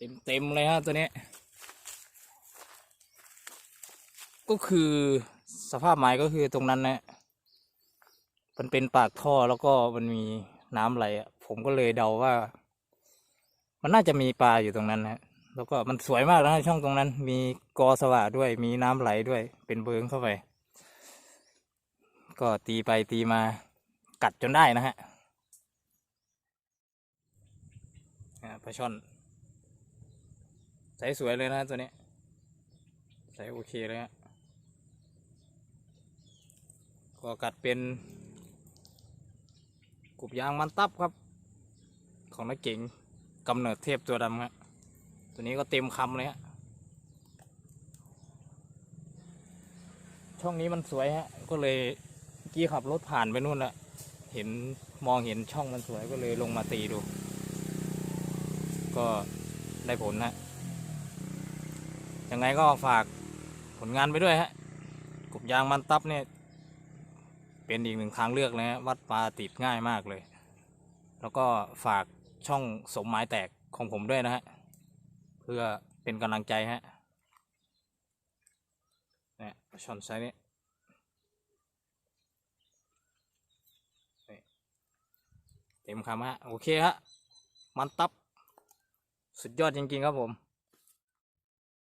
เต็มเต็มๆเลยฮะตัวนี้ ก็คือสภาพไม้ก็คือตรงนั้นนะมันเป็นปากท่อแล้วก็มันมีน้ำไหลผมก็เลยเดาว่า มันน่าจะมีปลาอยู่ตรงนั้นนะแล้วก็มันสวยมากนะช่องตรงนั้น มีกอสว่าด้วย มีน้ำไหลด้วย เป็นเบิงเข้าไป ก็ตีไปตีมากัดจนได้นะฮะอ่าปลาช่อน ใสสวยเลยนะตัวนี้ใสโอเคเลยฮะก็กัดเป็นกรุบยางมันตับครับ ของนักเก่งกำเนิดเทพตัวดำครับตัวนี้ก็เต็มคำเลยฮะช่องนี้มันสวยฮะก็เลยเมื่อกี้ขับรถผ่านไปนู่นละเห็นมองเห็นช่องมันสวยก็เลยลงมาตีดู ก็ได้ผลนะ ยังไงก็ฝากผลงานไปด้วยฮะกรุบยางมันตับเนี่ยเป็นอีกหนึ่งทางเลือกนะฮะวัดปลาติดง่ายมากเลย แล้วก็ฝากช่องสมหมายแตกของผมด้วยนะฮะเพื่อเป็นกำลังใจฮะเนี่ยช่อนไซนี้เต็มคำฮะโอเคฮะมันตับ สุดยอดจริงๆครับผม